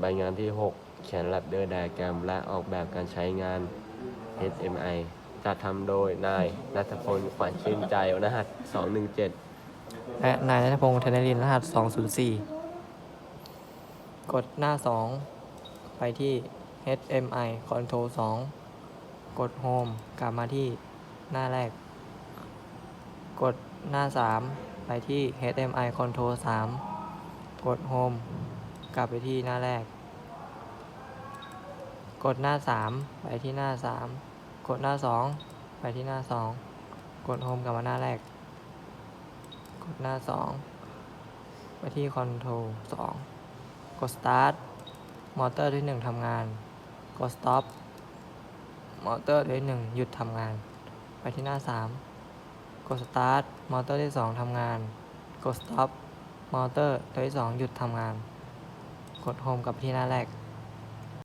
ใบงานที่ 6 เขียนแลบเดอร์ไดแกรมและออกแบบการใช้งาน HMI จัดทำโดยนายนัทพลขวัญชื่นใจรหัส 217 และนายนัทพงษ์ธนรินทร์รหัส 204 กดหน้า 2 ไปที่ HMI Control 2 กด Home กลับมาที่หน้าแรก กดหน้า 3 ไปที่ HMI Control 3 กด Home กลับไปที่หน้าแรก กดหน้า 3 ไปที่หน้า 3 กดหน้า 2 ไปที่หน้า 2 กด Home กลับมาหน้าแรก กดหน้า 2 ไปที่ Control 2กด Start มอเตอร์ที่ 1ทำงาน กด Stop มอเตอร์ที่ 1 หยุดทำงาน ไปที่หน้า 3 กด Start มอเตอร์ที่ 2ทำงาน กด Stop มอเตอร์ตัวที่ 2 หยุดทำงาน กดโฮมกับที่หน้าแรก